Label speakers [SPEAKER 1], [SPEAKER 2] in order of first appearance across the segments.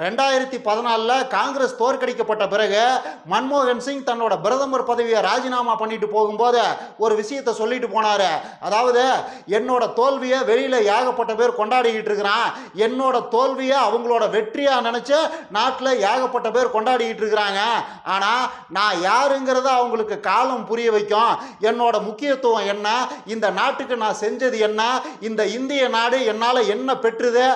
[SPEAKER 1] ரெண்டாயிரத்தி பதினாலில் காங்கிரஸ் தோற்கடிக்கப்பட்ட பிறகு மன்மோகன் சிங் தன்னோட பிரதமர் பதவியை ராஜினாமா பண்ணிட்டு போகும்போது ஒரு விஷயத்தை சொல்லிட்டு போனார். அதாவது என்னோட தோல்வியை வெளியில் ஏகப்பட்ட பேர் கொண்டாடிக்கிட்டு இருக்கிறான். என்னோட தோல்வியை அவங்களோட வெற்றியாக நினச்சி நாட்டில் ஏகப்பட்ட பேர் கொண்டாடிக்கிட்டு இருக்கிறாங்க. ஆனால் நான் யாருங்கிறத அவங்களுக்கு காலம் புரிய வைக்கும். என்னோட முக்கியத்துவம் என்ன? இந்த நாட்டுக்கு நான் செஞ்சது என்ன? இந்த இந்திய நாடு என்னால் என்ன பெற்றுது?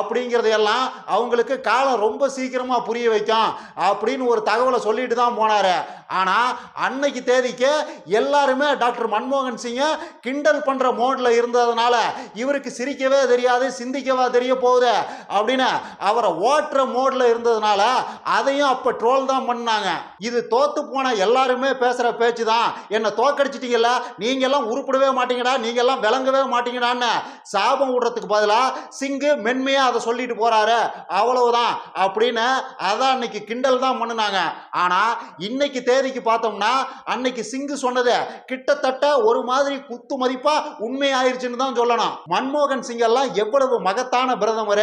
[SPEAKER 1] அப்படிங்கிறதையெல்லாம் அவங்களுக்கு காலம் ரொம்ப சீக்கிரமாக புரிய வைக்கும் அப்படின்னு ஒரு தகவலை சொல்லிட்டு தான் போனார். ஆனால் அன்னைக்கு தேதிக்கு எல்லாருமே டாக்டர் மன்மோகன் சிங்கை கிண்டல் பண்ணுற மோடில் இருந்ததுனால இவருக்கு சிரிக்கவே தெரியாது சிந்திக்கவா தெரிய போகுது அப்படின்னு அவரை ஓட்டுற மோடில் இருந்ததுனால அதையும் அப்போ ட்ரோல் தான் பண்ணாங்க. இது தோத்து போன எல்லாருமே பேசுகிற பேச்சு தான் என்னை தோக்கடிச்சிட்டீங்கல்ல நீங்கள்லாம் உருப்பிடவே மாட்டீங்கடா நீங்கள்லாம் விளங்கவே மாட்டீங்கடான்னு சாபம் விடுறதுக்கு பதிலாக சிங்கு மென்மையாக அதை சொல்லிட்டு போகிறாரு அவ்வளவுதான் அப்படின்னு அதான் அன்னைக்கு கிண்டல் தான் பண்ணுனாங்க. ஆனால் இன்னைக்கு தேதிக்கு பார்த்தோம்னா அன்னைக்கு சிங்கு சொன்னது கிட்டத்தட்ட ஒரு மாதிரி குத்து மதிப்பா உண்மையாயிருச்சுன்னு தான் சொல்லணும். மன்மோகன் சிங் எல்லாம் எவ்வளவு மகத்தான பிரதமர்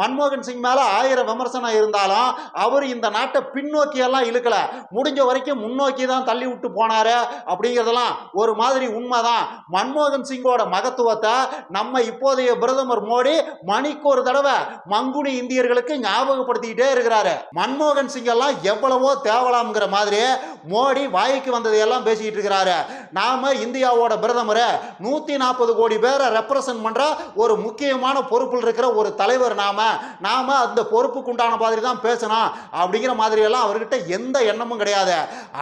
[SPEAKER 1] மன்மோகன் சிங் மேல ஆயிரம் விமர்சனம் இருந்தாலும் அவர் இந்த நாட்டை பின்னோக்கி எல்லாம் இழுக்கல. முடிஞ்ச வரைக்கும் முன்னோக்கி தான் தள்ளி விட்டு போனாரு அப்படிங்கிறதெல்லாம் ஒரு மாதிரி உண்மைதான். மன்மோகன் சிங்கோட மகத்துவத்தை நம்ம இப்போதைய பிரதமர் மோடி மணிக்கு ஒரு தடவை மங்குனி இந்தியர்களுக்கு ஞாபகப்படுத்திக்கிட்டே இருக்கிறாரு. மன்மோகன் சிங் எல்லாம் எவ்வளவோ தேவலாம்ங்கிற மாதிரி மோடி வாய்க்கு வந்ததையெல்லாம் பேசிக்கிட்டு இருக்கிறாரு. நாம இந்தியாவோட பிரதமரை நூற்றி நாற்பது கோடி பேரை ரெப்ரசன்ட் பண்ணுற ஒரு முக்கியமான பொறுப்பில் இருக்கிற ஒரு தலைவர் நாம. நாம அந்த பொறுப்புக்கு உண்டான மாதிரி தான் பேசணும் அப்படிங்கிற மாதிரியெல்லாம் அவர்கிட்ட எந்த எண்ணமும் கிடையாது.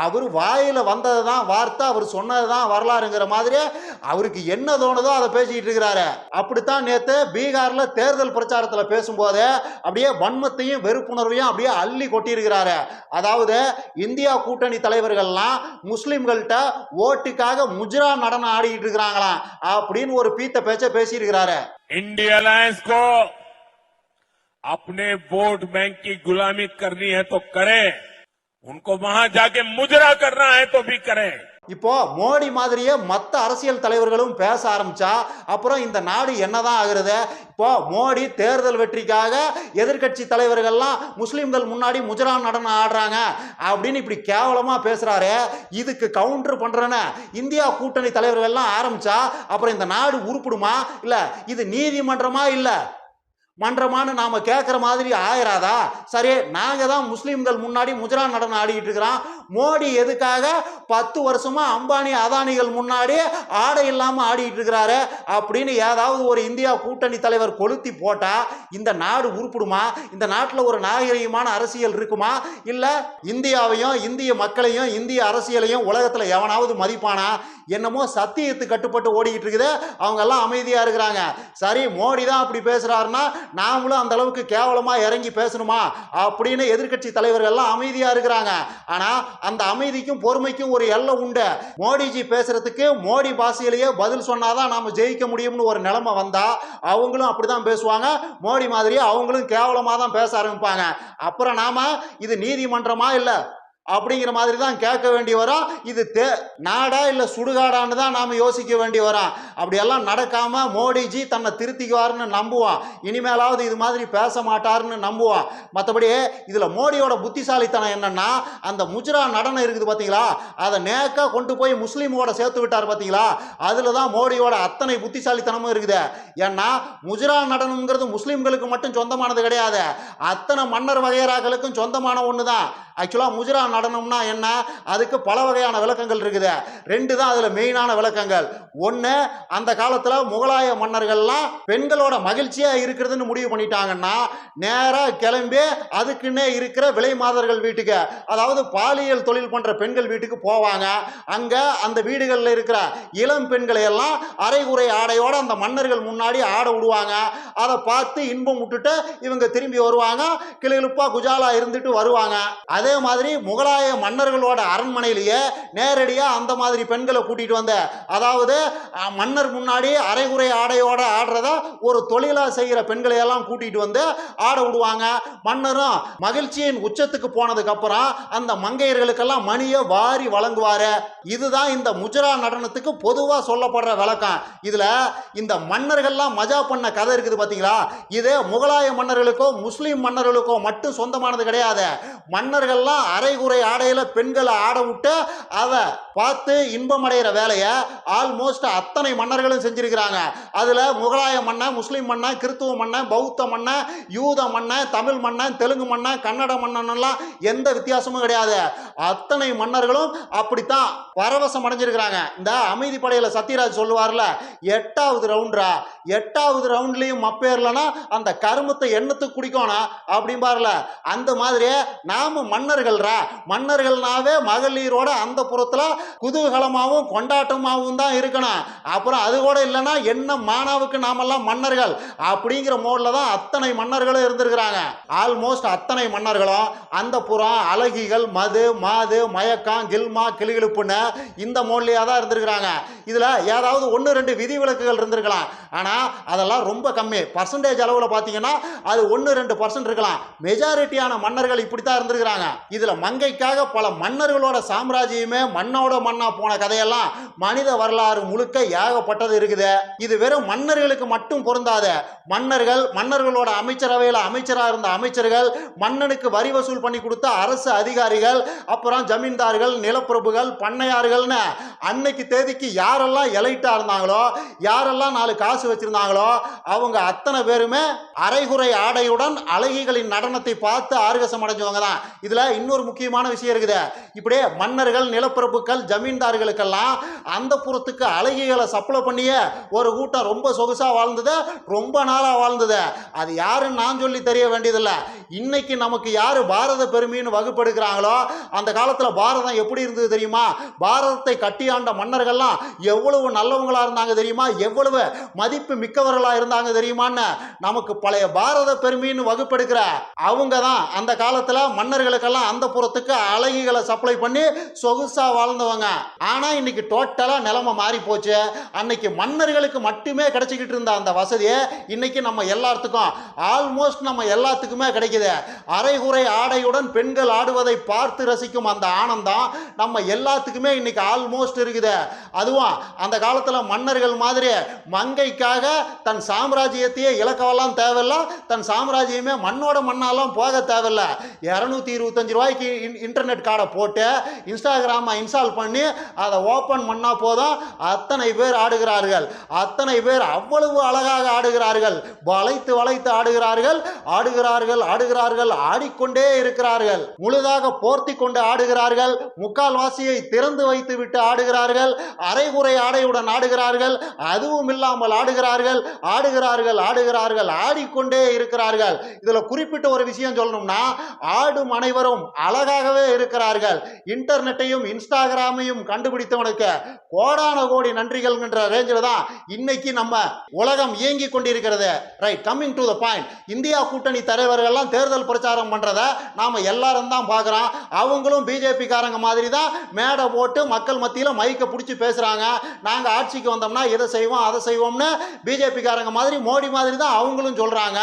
[SPEAKER 1] அவர் வாயில் வந்தது தான் வார்த்தை அவர் சொன்னது தான் வரலாறுங்கிற மாதிரி அவருக்கு என்ன தோணுதோ அதை பேசிக்கிட்டு இருக்கிறாரு அப்படித்தான் நேத்து பீகார்ல தேர்தல் பிரச்சாரத்துல பேசும்போது அப்படியே வன்மத்தையும் வெறுப்புணர்வையும் அப்படியே அள்ளி கொட்டியிருக்கிறாரு அதாவது இந்தியா கூட்டணி தலைவர்கள்லாம் முஸ்லிம்கள்ட்ட ஓட்டுக்காக முஜ்ரா நடனம் ஆடிக்கிட்டு இருக்கிறாங்களாம் அப்படின்னு ஒரு பீத்த பேச்ச பேசியிருக்கிறாரு
[SPEAKER 2] इंडिया अलायंस को अपने वोट बैंक की गुलामी करनी है तो करें उनको वहां जाके मुजरा करना है तो भी करें
[SPEAKER 1] இப்போ மோடி மாதிரியே மற்ற அரசியல் தலைவர்களும் பேச ஆரம்பிச்சா அப்புறம் இந்த நாடு என்னதான் ஆகுறது? இப்போ மோடி தேர்தல் வெற்றிக்காக எதிர்க்கட்சி தலைவர்கள்லாம் முஸ்லீம்கள் முன்னாடி முஜரான் நடனம் ஆடுறாங்க அப்படின்னு இப்படி கேவலமா பேசுறாரு. இதுக்கு கவுண்டர் பண்றேன்னு இந்தியா கூட்டணி தலைவர்கள்லாம் ஆரம்பிச்சா அப்புறம் இந்த நாடு உருப்பிடுமா? இல்ல இது நீதிமன்றமா இல்ல? மன்றமான்னு நாம கேட்குற மாதிரி ஆயிராதா? சரி நாங்கள் தான் முஸ்லீம்கள் முன்னாடி முஜரா நடனம் ஆடிக்கிட்டு இருக்கிறோம். மோடி எதுக்காக பத்து வருஷமா அம்பானி அதானிகள் முன்னாடி ஆடை இல்லாம ஆடிட்டு இருக்கிறாரு அப்படின்னு ஏதாவது ஒரு இந்தியா கூட்டணி தலைவர் கொளுத்தி போட்டா இந்த நாடு உருப்பிடுமா? இந்த நாட்டில் ஒரு நாகரிகமான அரசியல் இருக்குமா? இல்ல இந்தியாவையும் இந்திய மக்களையும் இந்திய அரசியலையும் உலகத்துல எவனாவது மதிப்பானா? என்னமோ சத்தியத்துக்கு கட்டுப்பட்டு ஓடிக்கிட்டு இருக்குது. அவங்க எல்லாம் அமைதியா இருக்கிறாங்க. சரி மோடி தான் அப்படி பேசுறாருன்னா நாமளும் அந்த அளவுக்கு கேவலமா இறங்கி பேசணுமா? அப்படின்னு எதிர்க்கட்சி தலைவர்கள் எல்லாம் அமைதியா இருக்கிறாங்க. ஆனா அந்த அமைதிக்கும் பொறுமைக்கும் ஒரு எல்லை உண்டு மோடிஜி பேசுறதுக்கு மோடி பாஷையிலேயே பதில் சொன்னாதான் நாம ஜெயிக்க முடியும்னு ஒரு நிலைமை வந்தா அவங்களும் அப்படிதான் பேசுவாங்க. மோடி மாதிரியே அவங்களும் கேவலமா தான் பேச ஆரம்பிப்பாங்க. அப்புறம் நாம இது நீதிமன்றமா இல்லை அப்படிங்கிற மாதிரி தான் கேட்க வேண்டி வரும் இது தே நாடா இல்லை சுடுகாடான்னு தான் நாம் யோசிக்க வேண்டி வரும் அப்படியெல்லாம் நடக்காம மோடிஜி தன்னை திருத்திக்குவாருன்னு நம்புவான் இனிமேலாவது இது மாதிரி பேச மாட்டாருன்னு நம்புவான் மற்றபடி இதில் மோடியோட புத்திசாலித்தனம் என்னன்னா அந்த முஜ்ரா நடனம் இருக்குது பார்த்தீங்களா அதை நேக்கா கொண்டு போய் முஸ்லீமோட சேர்த்து விட்டார் பார்த்தீங்களா அதில் தான் மோடியோட அத்தனை புத்திசாலித்தனமும் இருக்குது. ஏன்னா முஜ்ரா நடனம்ங்கிறது முஸ்லீம்களுக்கு மட்டும் சொந்தமானது கிடையாது. அத்தனை மன்னர் வகையராக்களுக்கும் சொந்தமான ஒன்று தான் ஆக்சுவலாக முஜ்ரா நடனம்னா என்ன? அதுக்கு பல வகையான விளக்கங்கள் இருக்குது. ரெண்டு தான் அதில் மெயினான விளக்கங்கள். ஒன்று அந்த காலத்தில் முகலாய மன்னர்கள்லாம் பெண்களோட மகிழ்ச்சியாக இருக்கிறதுன்னு முடிவு பண்ணிட்டாங்கன்னா நேராக கிளம்பி அதுக்குன்னே இருக்கிற விலை மாதர்கள் வீட்டுக்கு அதாவது பாலியல் தொழில் பண்ணுற பெண்கள் வீட்டுக்கு போவாங்க. அங்கே அந்த வீடுகளில் இருக்கிற இளம் பெண்களை எல்லாம் அரைகுறை ஆடையோட அந்த மன்னர்கள் முன்னாடி ஆட விடுவாங்க. அதை பார்த்து இன்பம் விட்டுட்டு இவங்க திரும்பி வருவாங்க. கிளிகிழப்பா குஜாலா இருந்துட்டு வருவாங்க. அதே மாதிரி முக முகலாய மன்னர்களோட அரண்மனையிலேயே நேரடியா அந்த மாதிரி பெண்களை கூட்டிட்டு வந்த அதாவது மன்னர் முன்னாடி அரைகுறை ஆடையோட ஆடுறத ஒரு தொழிலா செய்கிற பெண்களை எல்லாம் கூட்டிட்டு வந்து ஆட விடுவாங்க. மன்னரும் மகிழ்ச்சியின் உச்சத்துக்கு போனதுக்கு அப்புறம் அந்த மங்கையர்களுக்கெல்லாம் மணியை வாரி வழங்குவாரு. இதுதான் இந்த முஜரா நடனத்துக்கு பொதுவா சொல்லப்படுற விளக்கம். இதுல இந்த மன்னர்கள்லாம் மஜா பண்ண கதை இருக்குது பாத்தீங்களா? இது முகலாய மன்னர்களுக்கோ முஸ்லீம் மன்னர்களுக்கோ மட்டும் சொந்தமானது கிடையாது. மன்னர்கள்லாம் அரைகுறை ஆடையில பெண்களை ஆட விட்டு அதை பார்த்து இன்பமடைகிற வேலையை ஆல்மோஸ்ட் அத்தனை மன்னர்களும் செஞ்சுருக்கிறாங்க. அதில் முகலாய மன்னன் முஸ்லீம் மன்னன் கிறித்துவ மன்னன் பௌத்த மன்னன் யூத மன்னன் தமிழ் மன்னன் தெலுங்கு மன்னன் கன்னட மன்னன் எல்லாம் எந்த வித்தியாசமும் கிடையாது. அத்தனை மன்னர்களும் அப்படித்தான் பரவசம் அடைஞ்சிருக்கிறாங்க. இந்த அமைதி படையில் சத்யராஜ் சொல்லுவார்ல எட்டாவது ரவுண்டா எட்டாவது ரவுண்ட்லேயும் மப்பேர்லனா அந்த கருமத்தை எண்ணத்துக்கு குடிக்கணும் அப்படிம்பார்ல. அந்த மாதிரியே நாம மன்னர்கள்ரா மன்னர்கள்னாவே மகளிரோட அந்த புறத்தில் குதூகலமாகவும் கொண்டாட்டமாகவும் தான் இருக்கணும். அப்புறம் அது கூட இல்லைன்னா என்ன மானாவுக்கு நாமெல்லாம் மன்னர்கள்? அப்படிங்கிற மோடில் தான் அத்தனை மன்னர்களும் இருந்திருக்கிறாங்க. ஆல்மோஸ்ட் அத்தனை மன்னர்களும் அந்த புறம் அழகிகள் மது மாது மயக்கம் கில்மா கிளிகிழுப்புன்னு இந்த மோட்லயே தான் இருந்திருக்கிறாங்க. இதில் ஏதாவது ஒன்று ரெண்டு விதிவிலக்குகள் இருந்திருக்கலாம். ஆனால் அதெல்லாம் ரொம்ப கம்மி. பர்சன்டேஜ் அளவில் பார்த்தீங்கன்னா அது ஒன்று ரெண்டு பர்சன்ட் இருக்கலாம். மெஜாரிட்டியான மன்னர்கள் இப்படி தான் இருந்திருக்கிறாங்க மங்கை மங்கைக்காக பல மன்னர்களோட சாம்ராஜ்யமே மண்ணோட மண்ணா போன கதையெல்லாம் மனித வரலாறு முழுக்க ஏகப்பட்டது இருக்குது. இது வெறும் மன்னர்களுக்கு மட்டும் பொருந்தாத. மன்னர்கள் மன்னர்களோட அமைச்சரவையில் அமைச்சராக இருந்த அமைச்சர்கள் மன்னனுக்கு வரி வசூல் பண்ணி கொடுத்த அரசு அதிகாரிகள் அப்புறம் ஜமீன்தார்கள் நிலப்பிரபுகள் பண்ணையார்கள்னு அன்னைக்கு தேதிக்கு யாரெல்லாம் எலைட்டாக இருந்தாங்களோ யாரெல்லாம் நாலு காசு வச்சுருந்தாங்களோ அவங்க அத்தனை பேருமே அரைகுறை ஆடையுடன் அழகிகளின் நடனத்தை பார்த்து ஆர்வசம் அடைஞ்சவங்க தான். இதில் இன்னொரு முக்கியமான விஷயம் இருக்குது. இப்படியே மன்னர்கள் நிலப்பரப்புகள் ஜமீன்தார்களுக்கெல்லாம் அந்த புறத்துக்கு அழகிகளை சப்ளை பண்ணிய ஒரு கூட்டம் ரொம்ப சொகுசாக வாழ்ந்தது ரொம்ப நாளாக வாழ்ந்தது. அது யாருன்னு நான் சொல்லி தெரிய வேண்டியதில்லை. இன்னைக்கு நமக்கு யார் பாரத பெருமைன்னு வகுப்பெடுக்கிறாங்களோ அந்த காலத்தில் பாரதம் எப்படி இருந்தது தெரியுமா? பாரதத்தை கட்டியாண்ட மன்னர்கள்லாம் எவ்வளவு நல்லவங்களாக இருந்தாங்க தெரியுமா? எவ்வளவு மதிப்பு மிக்கவர்களாக இருந்தாங்க தெரியுமான்னு நமக்கு பழைய பாரத பெருமைன்னு வகுப்பெடுக்கிற அவங்க தான் அந்த காலத்தில் மன்னர்களுக்கெல்லாம் அந்த புறத்துக்கு அழகிகளை சப்ளை பண்ணி சொகுசாக வாழ்ந்தவங்க. ஆனால் இன்னைக்கு டோட்டலாக நிலைமை மாறி போச்சு. அன்னைக்கு மன்னர்களுக்கு மட்டுமே கிடைச்சிக்கிட்டு இருந்த அந்த வசதியை இன்னைக்கு நம்ம எல்லாத்துக்கும் ஆல்மோஸ்ட் நம்ம எல்லாத்துக்குமே கிடைக்கிது. அரைகுறை ஆடையுடன் பெண்கள் ஆடுவதை பார்த்து ரசிக்கும் அந்த ஆனந்தம் நம்ம எல்லாத்துக்குமே இன்னைக்கு ஆல்மோஸ்ட் இருக்குது. அதுவும் அந்த காலத்தில் மன்னர்கள் மாதிரி மங்கைக்காக தன் சாம்ராஜ்யத்தையே இழக்கவெல்லாம் தேவையில்ல தன் சாம்ராஜ்யமே மண்ணோட மண்ணாலாம் போக தேவையில்ல. இரநூத்தி இருபத்தஞ்சு ரூபாய்க்கு இன்டர்நெட் கார்டை போட்டு இன்ஸ்டாகிராமை இன்ஸ்டால் பண்ணி அதை ஓப்பன் பண்ணால் போதும். அத்தனை பேர் ஆடுகிறார்கள். அத்தனை பேர் அவ்வளவு அழகாக ஆடுகிறார்கள். வளைத்து வளைத்து ஆடுகிறார்கள். ஆடுகிறார்கள் ஆடுகிறார்கள். ஆடிக்கொண்டே இருக்கிறார்கள். முழுதாக போர்த்தி கொண்டு ஆடுகிறார்கள். முக்கால்வாசியை திறந்து வைத்து விட்டு ஆடுகிறார்கள். அரைகுறை ஆடையுடன் ஆடுகிறார்கள். அதுவும் இல்லாமல் ஆடுகிறார்கள். ஆடுகிறார்கள் ஆடுகிறார்கள் ஆடிக்கொண்டே இருக்கிறார்கள். இதுல குறிப்பிட்ட ஒரு விஷயம் சொல்லணும்னா ஆடும் அனைவரும் அழகாகவே இருக்கிறார்கள். இன்டர்நெட்டையும் இன்ஸ்டாகிராமையும் கண்டுபிடித்தவனுக்கு கோடான கோடி நன்றிகள்ன்ற ரேஞ்சில் தான் இன்னைக்கு நம்ம உலகம் இயங்கி கொண்டிருக்கிறது. Right coming to the point India கூட்டணி தலைவர்கள்லாம் தேர்தல் பிரச்சாரம் பண்ணுறத நாம் எல்லாரும் தான் பார்க்குறோம். அவங்களும் பிஜேபிக்காரங்க மாதிரி தான் மேடை போட்டு மக்கள் மத்தியில் மைக்கை பிடிச்சி பேசுகிறாங்க நாங்கள் ஆட்சிக்கு வந்தோம்னா இதை செய்வோம் அதை செய்வோம்னு பிஜேபிக்காரங்க மாதிரி மோடி மாதிரி தான் அவங்களும் சொல்றாங்க.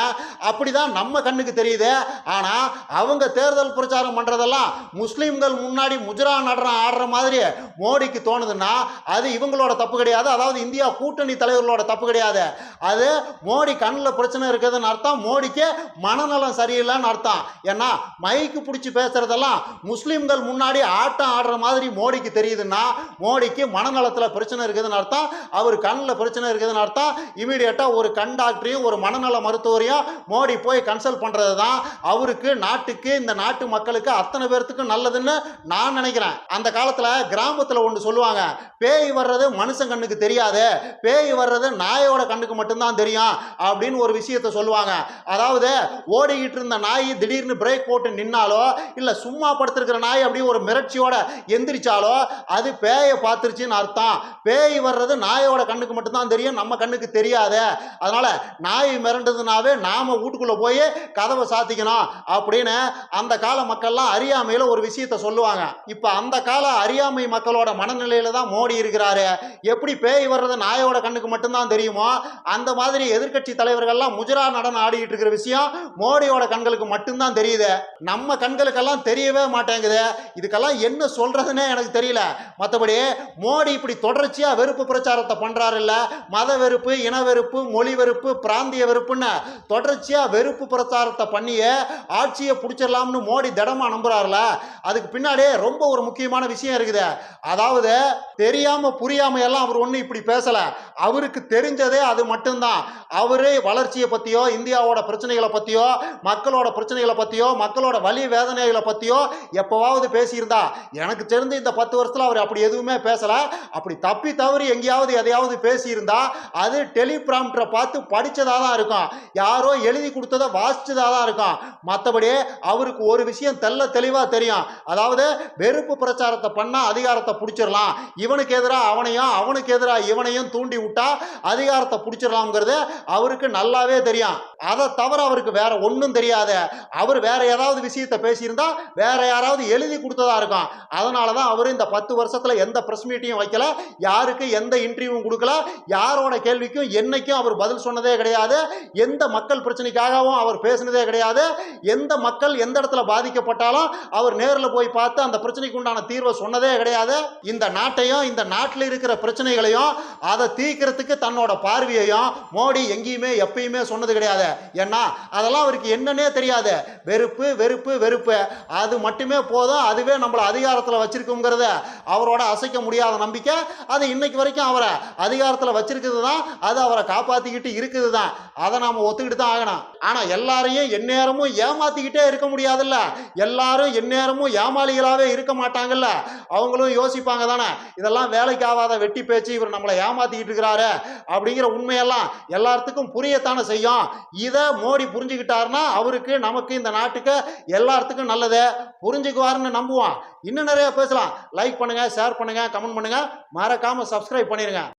[SPEAKER 1] அப்படிதான் நம்ம கண்ணுக்கு தெரியுது. ஆனால் அவங்க தேர்தல் பிரச்சாரம் பண்ணுறதெல்லாம் முஸ்லீம்கள் முன்னாடி முஜரா நடனம் ஆடுற மாதிரி மோடிக்கு தோணுதுன்னா அது இவங்களோட தப்பு கிடையாது. அதாவது இந்தியா கூட்டணி தலைவர்களோட தப்பு கிடையாது. அது மோடி கண்ணில் பிரச்சனை இருக்குதுன்னு அர்த்தம். மோடிக்கு மனநலம் சரியில்லை. சரியில்லைன்னு அர்த்தம் ஏன்னா மைக்கு பிடிச்சி பேசுறதெல்லாம் முஸ்லீம்கள் முன்னாடி ஆட்டம் ஆடுற மாதிரி மோடிக்கு தெரியுதுன்னா மோடிக்கு மனநலத்தில் பிரச்சனை இருக்குதுன்னு அர்த்தம். அவர் கண்ணில் பிரச்சனை இருக்குதுன்னு அர்த்தம். இமீடியட்டாக ஒரு கண் டாக்டரையும் ஒரு மனநல மருத்துவரையும் மோடி போய் கன்சல்ட் பண்ணுறது தான் அவருக்கு நாட்டுக்கு இந்த நாட்டு மக்களுக்கு அத்தனை பேர்த்துக்கும் நல்லதுன்னு நான் நினைக்கிறேன். அந்த காலத்தில் கிராமத்தில் ஒன்று சொல்லுவாங்க பேய் வர்றது மனுஷன் கண்ணுக்கு தெரியாது. பேய் வர்றது நாயோட கண்ணுக்கு மட்டும்தான் தெரியும். அப்படின்னு ஒரு விஷயத்த சொல்லுவாங்க. அதாவது ஓடிக்கிட்டு இருந்த நாய் திடீர்னு பிரேக் போட்டு நின்னாலோ இல்லை சும்மா படுத்திருக்கிற நாய் அப்படியே ஒரு மிரட்சியோட எந்திரிச்சாலோ அது பேயை பார்த்துருச்சுன்னு அர்த்தம். பேய் வர்றது நாயோட கண்ணுக்கு மட்டும்தான் தெரியும் நம்ம கண்ணுக்கு தெரியாது. அதனால நாய் மிரண்டதுனாவே நாம வீட்டுக்குள்ள போய் கதவை சாத்திக்கணும் அப்படின்னு அந்த கால மக்கள்லாம் அறியாமையில் ஒரு விஷயத்த சொல்லுவாங்க. இப்போ அந்த கால அறியாமை மக்களோட மனநிலையில தான் மோடி இருக்கிறாரு. எப்படி பேய் வர்றது நாயோட கண்ணுக்கு மட்டும்தான் தெரியுமோ அந்த மாதிரி எதிர்க்கட்சி தலைவர்கள்லாம் முஜரா நடனம் ஆடிக்கிட்டு இருக்கிற விஷயம் மோடியோட கண்களுக்கு மட்டும்தான் தெரியுது. நம்ம கண்களுக்கெல்லாம் தெரியவே மாட்டேங்குது. இதுக்கெல்லாம் என்ன சொல்றதுன்னே எனக்கு தெரியல. மற்றபடி மோடி இப்படி தொடர்ச்சியாக வெறுப்பு பிரச்சாரத்தை பண்ணுறாரு இல்லை மத வெறுப்பு இன வெறுப்பு மொழி வெறுப்பு பிராந்திய வெறுப்புன்னு தொடர்ச்சியாக வெறுப்பு பிரச்சாரத்தை பண்ணியே ஆட்சியை பிடிச்சிடலாம்னு மோடி திடமா நம்புறாருல அதுக்கு பின்னாடியே ரொம்ப ஒரு முக்கியமான விஷயம் இருக்குது. அதாவது தெரியாமல் புரியாமல் எல்லாம் அவர் ஒன்றும் இப்படி பேசலை. அவருக்கு தெரிஞ்சதே அது மட்டும்தான். அவரே வளர்ச்சியை பற்றியோ இந்தியாவோட பிரச்சனைகளை பற்றியோ மக்களோட பிரச்சனைகளை பற்றியோ மக்களோட வலி வேதனைகளை பற்றியோ எப்போவாவது பேசியிருந்தா எனக்கு தெரிஞ்சு இந்த பத்து வருஷத்தில் அவர் அப்படி எதுவுமே பேசலை. அப்படி தப்பி தவறி எங்கேயாவது எதையாவது பேசியிருந்தா அது டெலிபிராம்டரை பார்த்து படித்ததாக தான் இருக்கும். யாரோ எழுதி கொடுத்ததை வாசித்ததாக தான் இருக்கும். மற்றபடி அவருக்கு ஒரு விஷயம் தெல்ல தெளிவாக தெரியும். அதாவது வெறுப்பு பிரச்சாரத்தை பண்ணால் அதிகாரத்தை பிடிச்சிடலாம். இவனுக்கு எதிராக அவனையும் அவனுக்கு எதிராக இவனையும் தூண்டி விட்டா அதிகாரத்தை பிடிச்சிடலாம்ங்கிறது அவருக்கு நல்லாவே தெரியும். அதை தவிர அவருக்கு வேற ஒன்றும் தெரியாது. அவர் வேற ஏதாவது விஷயத்தை பேசியிருந்தா வேற யாராவது எழுதி கொடுத்ததா இருக்கும். அதனால தான் அவர் இந்த பத்து வருஷத்துல எந்த ப்ரெஸ் மீட்டையும் வைக்கல. யாருக்கு எந்த இன்டர்வியூவும் கொடுக்கல. யாரோட கேள்விக்கும் என்னைக்கும் அவர் பதில் சொன்னதே கிடையாது. எந்த மக்கள் பிரச்சனைக்காகவும் அவர் பேசினதே கிடையாது. எந்த மக்கள் எந்த இடத்துல பாதிக்கப்பட்டாலும் அவர் நேரில் போய் பார்த்து அந்த பிரச்சனைக்கு உண்டான தீர்வை சொன்னதே கிடையாது. இந்த நாட்டையும் இந்த நாட்டில் இருக்கிற பிரச்சனைகளையும் அதை தீர்க்கிறதுக்கு தன்னோட பார்வையையும் மோடி எங்கேயுமே எப்பயுமே சொன்னது கிடையாது. ஏன்னா அதெல்லாம் அவருக்கு என்னன்னே தெரியாது. வெறுப்பு வெறுப்பு வெறுப்பு. அது மட்டுமே போதும். அதுவே நம்மளை அதிகாரத்தில் வச்சிருக்குங்கிறத அவரோட அசைக்க முடியாத நம்பிக்கை. அது இன்னைக்கு வரைக்கும் அவரை அதிகாரத்தில் வச்சிருக்கிறது தான் அது அவரை காப்பாற்றிக்கிட்டு இருக்குது தான் அதை நாம் ஒத்துக்கிட்டு தான் ஆகணும். ஆனால் எல்லாரையும் எந்நேரமும் ஏமாத்திக்கிட்டே இருக்க முடியாதுல்ல. எல்லாரும் எந்நேரமும் ஏமாளிகளாகவே இருக்க மாட்டாங்கல்ல. அவங்களும் யோசிப்பாங்க தானே இதெல்லாம் வேலைக்கு ஆகாத வெட்டி பேச்சு இவர் நம்மளை ஏமாத்திக்கிட்டு இருக்கிறாரு அப்படிங்கிற உண்மையெல்லாம் எல்லாத்துக்கும் புரியத்தானே செய்யும். இதை மோடி புரிஞ்சுக்கிட்டாருன்னா அவருக்கு நமக்கு இந்த நாட்டுக்கு எல்லாத்துக்கும் நல்லது. புரிஞ்சுக்குவாருன்னு நம்புவோம் இன்னும் நிறைய பேசலாம். லைக் பண்ணுங்க ஷேர் பண்ணுங்க கமெண்ட் பண்ணுங்க. மறக்காம சப்ஸ்கிரைப் பண்ணிருங்க.